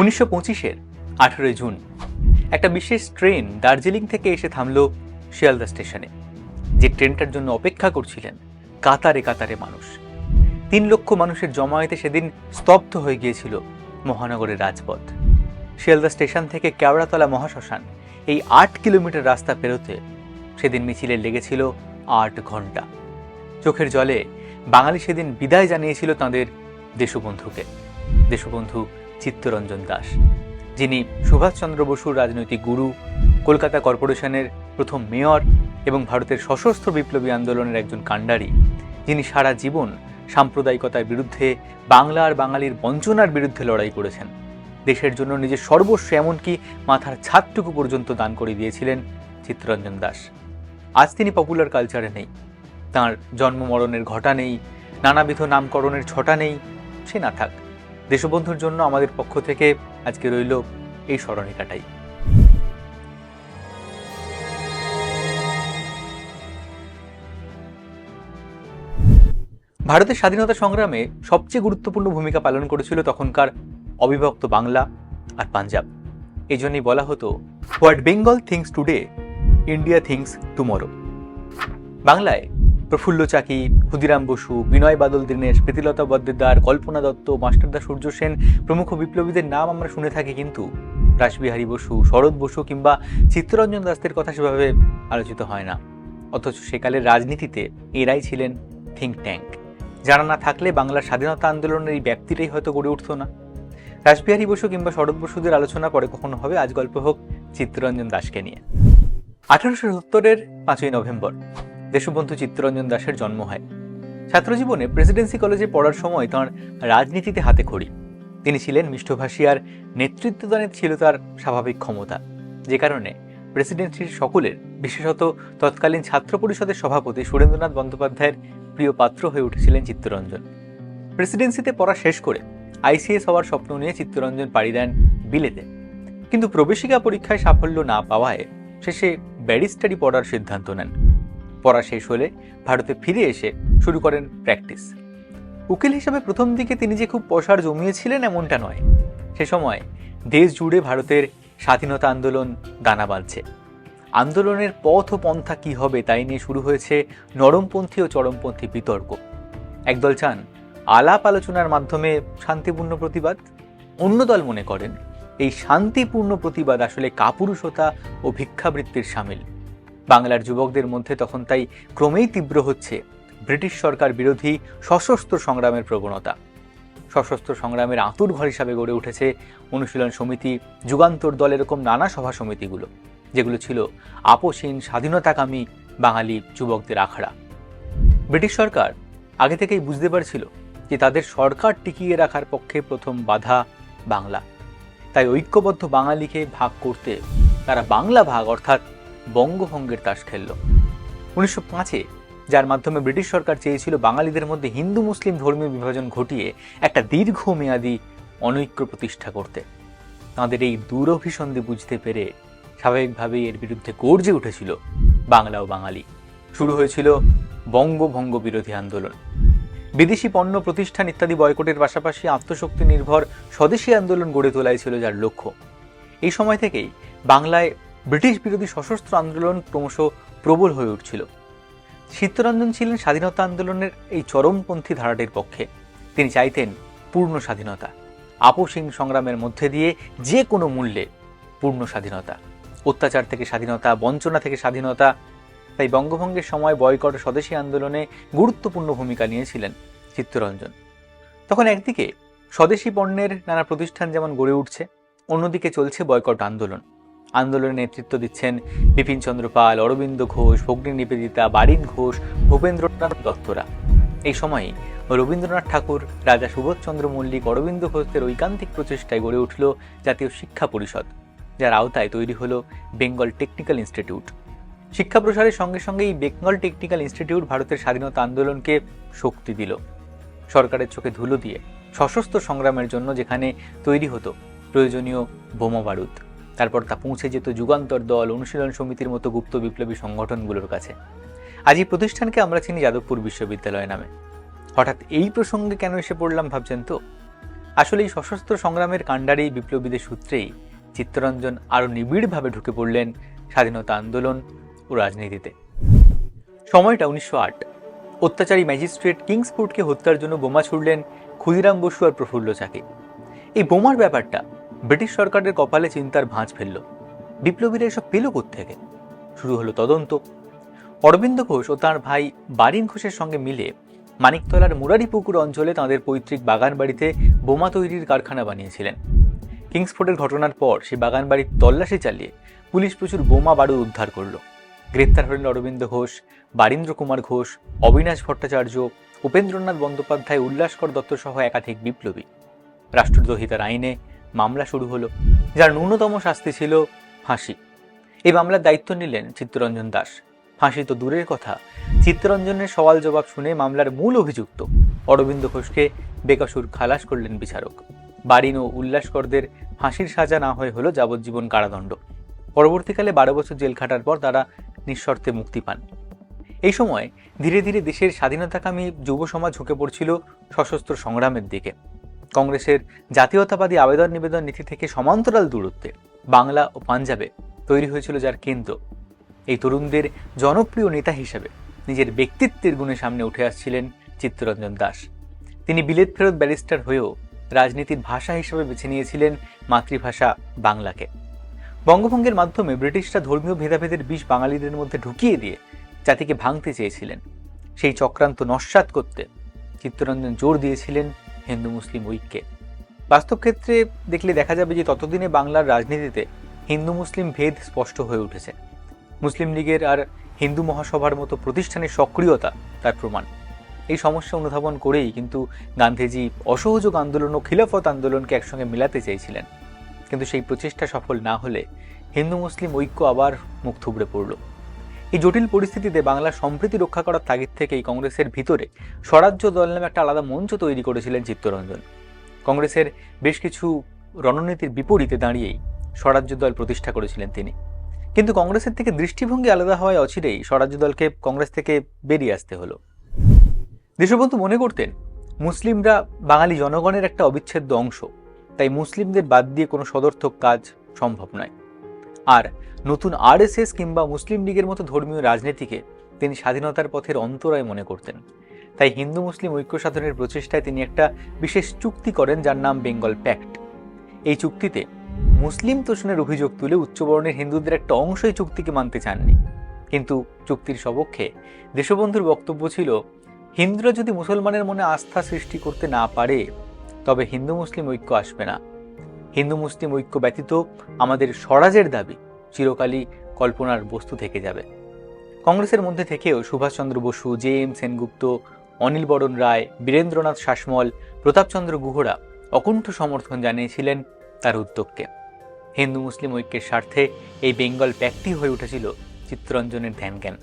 উনিশশো পঁচিশের আঠেরোই জুন। একটা বিশেষ ট্রেন দার্জিলিং থেকে এসে থামলো শিয়ালদা স্টেশনে, যে ট্রেনটার জন্য অপেক্ষা করছিলেন কাতারে কাতারে মানুষ। তিন লক্ষ মানুষের জমায়েতে সেদিন স্তব্ধ হয়ে গিয়েছিল মহানগরের রাজপথ। শিয়ালদা স্টেশন থেকে কেওড়াতলা মহাশ্মশান, এই আট কিলোমিটার রাস্তা পেরোতে সেদিন মিছিলে লেগেছিল আট ঘণ্টা চোখের জলে বাঙালি সেদিন বিদায় জানিয়েছিল তাঁদের দেশবন্ধুকে। দেশবন্ধু চিত্তরঞ্জন দাস, যিনি সুভাষচন্দ্র বসুর রাজনৈতিক গুরু, কলকাতা কর্পোরেশনের প্রথম মেয়র এবং ভারতের সশস্ত্র বিপ্লবী আন্দোলনের একজন কাণ্ডারি। যিনি সারা জীবন সাম্প্রদায়িকতার বিরুদ্ধে বাংলা আর বাঙালির বঞ্চনার বিরুদ্ধে লড়াই করেছেন। দেশের জন্য নিজের সর্বস্ব এমনকি মাথার ছাদটুকু পর্যন্ত দান করে দিয়েছিলেন চিত্তরঞ্জন দাস। আজ তিনি পপুলার কালচারে নেই। তাঁর জন্ম মরণের ঘটা নেই, নানাবিধ নামকরণের ছটা নেই, সে না থাক। দেশবন্ধুর জন্য আমাদের পক্ষ থেকে আজকে রইল এই স্মরণিকাটাই। ভারতের স্বাধীনতা সংগ্রামে সবচেয়ে গুরুত্বপূর্ণ ভূমিকা পালন করেছিল তখনকার অবিভক্ত বাংলা আর পাঞ্জাব। এই জন্যই বলা হতো, what Bengal thinks today, India thinks tomorrow. বাংলায় প্রফুল্ল চাকি, ক্ষুদিরাম বসু, বিনয় বাদল, দীনেশ, প্রীতিলতা বদ্দেদার কল্পনা দত্ত, মাস্টারদা সূর্য সেন, প্রমুখ বিপ্লবীদের নাম আমরা শুনে থাকি কিন্তু রাসবিহারী বসু, শরৎ বসু কিংবা চিত্তরঞ্জন দাসদের কথা সেভাবে আলোচিত হয় না। অথচ সেকালের রাজনীতিতে এরাই ছিলেন থিঙ্ক ট্যাঙ্ক যারা না থাকলে বাংলার স্বাধীনতা আন্দোলনের এই ব্যাপ্তিটাই হয়তো গড়ে উঠতো না। রাসবিহারী বসু কিংবা শরৎ বসুদের আলোচনা পরে কখনো হবে? আজ গল্প হোক চিত্তরঞ্জন দাসকে নিয়ে। আঠারোশো সত্তরের পাঁচই নভেম্বর। দেশবন্ধু চিত্তরঞ্জন দাসের জন্ম হয়। ছাত্রজীবনে প্রেসিডেন্সি কলেজে পড়ার সময় তাঁর রাজনীতিতে হাতে খড়ি। তিনি ছিলেন মিষ্টভাষী আর নেতৃত্বদানের ছিল তার স্বাভাবিক ক্ষমতা। যে কারণে প্রেসিডেন্সির সকলের, বিশেষত তৎকালীন ছাত্র পরিষদের সভাপতি সুরেন্দ্রনাথ বন্দ্যোপাধ্যায়ের প্রিয় পাত্র হয়ে উঠেছিলেন চিত্তরঞ্জন। প্রেসিডেন্সিতে পড়া শেষ করে আইসিএস হওয়ার স্বপ্ন নিয়ে চিত্তরঞ্জন পাড়ি দেন বিলেতে। কিন্তু প্রবেশিকা পরীক্ষায় সাফল্য না পাওয়ায় শেষে ব্যারিস্টারি পড়ার সিদ্ধান্ত নেন। পড়া শেষ হলে ভারতে ফিরে এসে শুরু করেন প্র্যাকটিস। উকিল হিসাবে প্রথম দিকে তিনি যে খুব পসার জমিয়েছিলেন এমনটা নয়। সে সময় দেশ জুড়ে ভারতের স্বাধীনতা আন্দোলন দানা বাঁধছে। আন্দোলনের পথ ও পন্থা কি হবে তাই নিয়ে শুরু হয়েছে নরমপন্থী ও চরমপন্থী বিতর্ক। একদল চান আলাপ আলোচনার মাধ্যমে শান্তিপূর্ণ প্রতিবাদ। অন্য দল মনে করেন এই শান্তিপূর্ণ প্রতিবাদ আসলে কাপুরুষতা ও ভিক্ষাবৃত্তির সামিল। বাংলার যুবকদের মধ্যে তখন তাই ক্রমেই তীব্র হচ্ছে ব্রিটিশ সরকার বিরোধী সশস্ত্র সংগ্রামের প্রবণতা। সশস্ত্র সংগ্রামের আঁতুর ঘর হিসাবে গড়ে উঠেছে অনুশীলন সমিতি, যুগান্তর দল এরকম নানা সভা সমিতিগুলো, যেগুলো ছিল আপোষহীন, স্বাধীনতাকামী বাঙালি যুবকদের আখড়া। ব্রিটিশ সরকার আগে থেকেই বুঝতে পারছিল যে তাদের সরকার টিকিয়ে রাখার পক্ষে প্রথম বাধা বাংলা। তাই ঐক্যবদ্ধ বাঙালিকে ভাগ করতে তারা বাংলা ভাগ অর্থাৎ বঙ্গভঙ্গের তাস খেলল। উনিশশো পাঁচে, যার মাধ্যমে ব্রিটিশ সরকার চেয়েছিল বাঙালিদের মধ্যে হিন্দু মুসলিম ধর্মীয় বিভাজন ঘটিয়ে একটা দীর্ঘমেয়াদী অনৈক্য প্রতিষ্ঠা করতে। তাঁদের এই দূরভিসন্ধি বুঝতে পেরে স্বাভাবিকভাবেই এর বিরুদ্ধে গর্জে উঠেছিল বাংলা ও বাঙালি। শুরু হয়েছিল বঙ্গভঙ্গ বিরোধী আন্দোলন। বিদেশি পণ্য প্রতিষ্ঠান ইত্যাদি বয়কটের পাশাপাশি আত্মশক্তি নির্ভর স্বদেশী আন্দোলন গড়ে তোলাই ছিল যার লক্ষ্য। এই সময় থেকেই বাংলায় ব্রিটিশ বিরোধী সশস্ত্র আন্দোলন ক্রমশ প্রবল হয়ে উঠছিল। চিত্তরঞ্জন ছিলেন স্বাধীনতা আন্দোলনের এই চরমপন্থী ধারাটির পক্ষে। তিনি চাইতেন পূর্ণ স্বাধীনতা। আপোষহীন সংগ্রামের মধ্যে দিয়ে যে কোনো মূল্যে পূর্ণ স্বাধীনতা। অত্যাচার থেকে স্বাধীনতা, বঞ্চনা থেকে স্বাধীনতা, তাই বঙ্গভঙ্গের সময় বয়কট স্বদেশী আন্দোলনে গুরুত্বপূর্ণ ভূমিকা নিয়েছিলেন চিত্তরঞ্জন তখন একদিকে স্বদেশী পণ্যের নানা প্রতিষ্ঠান যেমন গড়ে উঠছে, অন্যদিকে চলছে বয়কট আন্দোলন। আন্দোলনে নেতৃত্ব দিচ্ছেন বিপিন চন্দ্র পাল, অরবিন্দ ঘোষ, ভগ্নী নিবেদিতা, বারিন ঘোষ, ভূপেন্দ্রনাথ দত্তরা। এই সময়ই রবীন্দ্রনাথ ঠাকুর, রাজা সুবোধচন্দ্র মল্লিক, অরবিন্দ ঘোষদের ঐকান্তিক প্রচেষ্টায় গড়ে উঠল জাতীয় শিক্ষা পরিষদ, যার আওতায় তৈরি হল বেঙ্গল টেকনিক্যাল ইনস্টিটিউট। শিক্ষা প্রসারের সঙ্গে সঙ্গে এই বেঙ্গল টেকনিক্যাল ইনস্টিটিউট ভারতের স্বাধীনতা আন্দোলনকে শক্তি দিল। সরকারের চোখে ধুলো দিয়ে সশস্ত্র সংগ্রামের জন্য যেখানে তৈরি হতো প্রয়োজনীয় বোমা বারুদ। তারপর তা পৌঁছে যেত যুগান্তর দল অনুশীলন সমিতির মতো গুপ্ত বিপ্লবী সংগঠনগুলোর কাছে। আজ এই প্রতিষ্ঠানকে আমরা চিনি যাদবপুর বিশ্ববিদ্যালয় নামে। হঠাৎ এই প্রসঙ্গে কেন এসে পড়লাম ভাবছেন তো? আসলে এই সশস্ত্র সংগ্রামের কাণ্ডারি বিপ্লবীদের সূত্রেই চিত্তরঞ্জন আরও নিবিড়ভাবে ঢুকে পড়লেন স্বাধীনতা আন্দোলন ও রাজনীতিতে। সময়টা উনিশশো আট। অত্যাচারী ম্যাজিস্ট্রেট কিংসফোর্ডকে হত্যার জন্য বোমা ছুড়লেন ক্ষুদিরাম বসু আর প্রফুল্ল চাকি। এই বোমার ব্যাপারটা ব্রিটিশ সরকারের কপালে চিন্তার ভাঁজ ফেলল। বিপ্লবীরা এসব পেল থেকে শুরু হলো তদন্ত। অরবিন্দ ঘোষ ও তার ভাই বারিন ঘোষের সঙ্গে মিলে মানিকতলার মুরারিপুকুর অঞ্চলে তাঁদের পৈতৃক বাগান বাড়িতে বোমা তৈরির কারখানা বানিয়েছিলেন। কিংসফোর্ডের ঘটনার পর সেই বাগান বাড়ির তল্লাশি চালিয়ে পুলিশ প্রচুর বোমা বারুদ উদ্ধার করল। গ্রেপ্তার হলেন অরবিন্দ ঘোষ, বারীন্দ্র কুমার ঘোষ, অবিনাশ ভট্টাচার্য, উপেন্দ্রনাথ বন্দ্যোপাধ্যায়, উল্লাসকর দত্ত সহ একাধিক বিপ্লবী। রাষ্ট্রদ্রোহিতার আইনে মামলা শুরু হলো, যার ন্যূনতম শাস্তি ছিল ফাঁসি। এই মামলার দায়িত্ব নিলেন চিত্তরঞ্জন দাস। ফাঁসি তো দূরের কথা। চিত্তরঞ্জনের সওয়াল জবাব শুনে মামলার মূল অভিযুক্ত অরবিন্দ ঘোষকে বেকসুর খালাস করলেন বিচারক। বারিন ও উল্লাসকরদের ফাঁসির সাজা না হয়ে হলো যাবজ্জীবন কারাদণ্ড। পরবর্তীকালে বারো বছর জেল খাটার পর তারা নিঃশর্তে মুক্তি পান। এই সময় ধীরে ধীরে দেশের স্বাধীনতাকামী যুব সমাজ ঝুঁকে পড়ছিল সশস্ত্র সংগ্রামের দিকে। কংগ্রেসের জাতীয়তাবাদী আবেদন নিবেদন নীতি থেকে সমান্তরাল দূরত্বে বাংলা ও পাঞ্জাবে তৈরি হয়েছিল যার কেন্দ্র। এই তরুণদের জনপ্রিয় নেতা হিসেবে নিজের ব্যক্তিত্বের গুণে সামনে উঠে আসছিলেন চিত্তরঞ্জন দাস। তিনি বিলেত ফেরত ব্যারিস্টার হয়েও রাজনীতির ভাষা হিসেবে বেছে নিয়েছিলেন মাতৃভাষা বাংলাকে। বঙ্গভঙ্গের মাধ্যমে ব্রিটিশরা ধর্মীয় ভেদাভেদের বিষ বাঙালিদের মধ্যে ঢুকিয়ে দিয়ে জাতিকে ভাঙতে চেয়েছিলেন। সেই চক্রান্ত নস্বাত করতে চিত্তরঞ্জন জোর দিয়েছিলেন হিন্দু মুসলিম ঐক্যে। বাস্তব ক্ষেত্রে দেখলে দেখা যাবে যে ততদিনে বাংলার রাজনীতিতে হিন্দু মুসলিম ভেদ স্পষ্ট হয়ে উঠেছে। মুসলিম লীগের আর হিন্দু মহাসভার মতো প্রতিষ্ঠানের সক্রিয়তা তার প্রমাণ। এই সমস্যা অনুধাবন করেই কিন্তু গান্ধীজি অসহযোগ আন্দোলন ও খিলাফত আন্দোলনকে একসঙ্গে মেলাতে চেয়েছিলেন। কিন্তু সেই প্রচেষ্টা সফল না হলে হিন্দু মুসলিম ঐক্য আবার মুখ থুবড়ে পড়ল। এই জটিল পরিস্থিতিতে বাংলার সম্প্রীতি রক্ষা করার তাগিদ থেকেই কংগ্রেসের ভিতরে স্বরাজ্য দল নামে একটা আলাদা মঞ্চ তৈরি করেছিলেন চিত্তরঞ্জন। কংগ্রেসের বেশ কিছু রণনীতির বিপরীতে দাঁড়িয়েই স্বরাজ্য দল প্রতিষ্ঠা করেছিলেন তিনি। কিন্তু কংগ্রেসের থেকে দৃষ্টিভঙ্গি আলাদা হওয়ায় অচিরেই স্বরাজ্য দলকে কংগ্রেস থেকে বেরিয়ে আসতে হলো। দেশবন্ধু, মনে করতেন, মুসলিমরা বাঙালি জনগণের একটা অবিচ্ছেদ্য অংশ, তাই মুসলিমদের বাদ দিয়ে কোনো সদর্থক কাজ সম্ভব নয়। আর নতুন আরএসএস কিংবা মুসলিম লীগের মতো ধর্মীয় রাজনীতিকে তিনি স্বাধীনতার পথের অন্তরায় মনে করতেন। তাই হিন্দু মুসলিম ঐক্য সাধনের প্রচেষ্টায় তিনি একটা বিশেষ চুক্তি করেন যার নাম বেঙ্গল প্যাক্ট। এই চুক্তিতে মুসলিম তোষণের অভিযোগ তুলে উচ্চবর্ণের হিন্দুদের একটা অংশই চুক্তিকে মানতে চাননি। কিন্তু চুক্তির সপক্ষে দেশবন্ধুর বক্তব্য ছিল, হিন্দুরা যদি মুসলমানের মনে আস্থা সৃষ্টি করতে না পারে, তবে হিন্দু মুসলিম ঐক্য আসবে না। হিন্দু মুসলিম ঐক্য ব্যতীত আমাদের স্বরাজের দাবি চিরকালই কল্পনার বস্তু থেকে যাবে। কংগ্রেসের মধ্যে থেকেও সুভাষচন্দ্র বসু, জে এম সেনগুপ্ত, অনিল বরণ রায়, বীরেন্দ্রনাথ শাসমল, প্রতাপচন্দ্র গুহরা অকুণ্ঠ সমর্থন জানিয়েছিলেন তার উদ্যোগকে। হিন্দু মুসলিম ঐক্যের স্বার্থে এই বেঙ্গল প্যাকটি হয়ে উঠেছিল চিত্তরঞ্জনের ধ্যান জ্ঞান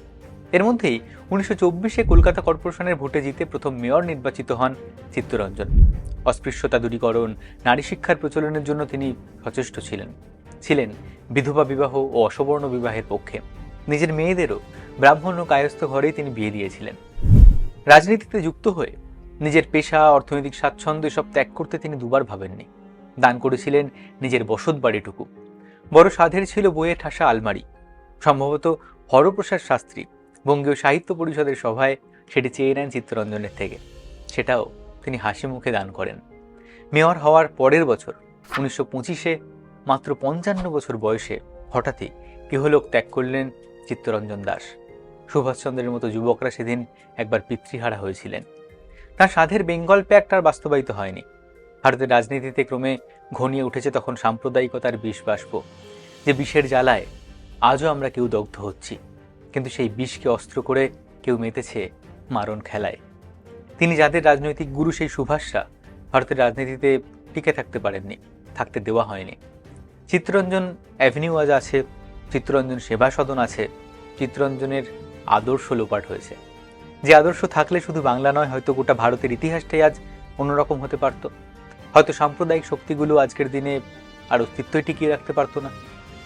এর মধ্যেই উনিশশো চব্বিশে কলকাতা কর্পোরেশনের ভোটে জিতে প্রথম মেয়র নির্বাচিত হন চিত্তরঞ্জন। অস্পৃশ্যতা দূরীকরণ, নারী শিক্ষার প্রচলনের জন্য তিনি সচেষ্ট ছিলেন। ছিলেন বিধবা বিবাহ ও অসবর্ণ বিবাহের পক্ষে। নিজের মেয়েদেরও ব্রাহ্মণ ও কায়স্থ ঘরেই তিনি বিয়ে দিয়েছিলেন। রাজনীতিতে যুক্ত হয়ে নিজের পেশা, অর্থনৈতিক স্বাচ্ছন্দ্য এসব ত্যাগ করতে তিনি দুবার ভাবেননি। দান করেছিলেন নিজের বসত বাড়িটুকু। বড় সাধের ছিল বইয়ে ঠাসা আলমারি। সম্ভবত হরপ্রসাদ শাস্ত্রী বঙ্গীয় সাহিত্য পরিষদের সভায় সেটি চেয়ে নেন চিত্তরঞ্জনের থেকে। সেটাও তিনি হাসি মুখে দান করেন। মেয়র হওয়ার পরের বছর, উনিশশো পঁচিশে, মাত্র পঞ্চান্ন বছর বয়সে হঠাৎই গৃহলোক ত্যাগ করলেন চিত্তরঞ্জন দাস। সুভাষচন্দ্রের মতো যুবকরা সেদিন একবার পিতৃহারা হয়েছিলেন। তার সাধের বেঙ্গল প্যাক্ট আর বাস্তবায়িত হয়নি। ভারতের রাজনীতিতে ক্রমে ঘনিয়ে উঠেছে তখন সাম্প্রদায়িকতার বিষ বাষ্প, যে বিষের জ্বালায় আজও আমরা কেউ দগ্ধ হচ্ছি। কিন্তু সেই বিষকে অস্ত্র করে কেউ মেতেছে মারণ খেলায়। তিনি যাদের রাজনৈতিক গুরু সেই সুভাষরা, ভারতের রাজনীতিতে টিকে থাকতে পারেননি, থাকতে দেওয়া হয়নি। চিত্তরঞ্জন অ্যাভিনিউ আজ আছে, চিত্তরঞ্জন সেবা সদন আছে, চিত্তরঞ্জনের আদর্শ লোপাট হয়েছে। যে আদর্শ থাকলে শুধু বাংলা নয়, হয়তো গোটা ভারতের ইতিহাসটাই আজ অন্যরকম হতে পারত। হয়তো সাম্প্রদায়িক শক্তিগুলো আজকের দিনে আর অস্তিত্বই টিকিয়ে রাখতে পারতো না।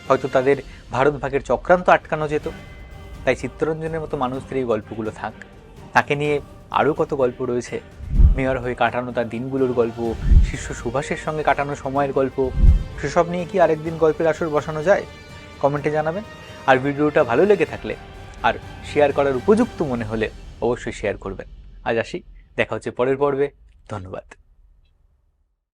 হয়তো তাদের ভারত ভাগের চক্রান্ত আটকানো যেত। তাই চিত্তরঞ্জনের মতো মানুষদের এই গল্পগুলো থাক। তাকে নিয়ে আরও কত গল্প রয়েছে। মেয়র হয়ে কাটানো তার দিনগুলোর গল্প, শিষ্য সুভাষের সঙ্গে কাটানো সময়ের গল্প, সেসব নিয়ে কি আরেকদিন গল্পের আসর বসানো যায়? কমেন্টে জানাবেন। আর ভিডিওটা ভালো লেগে থাকলে আর শেয়ার করার উপযুক্ত মনে হলে অবশ্যই শেয়ার করবেন। আজ আসি, দেখা হচ্ছে পরের পর্বে। ধন্যবাদ।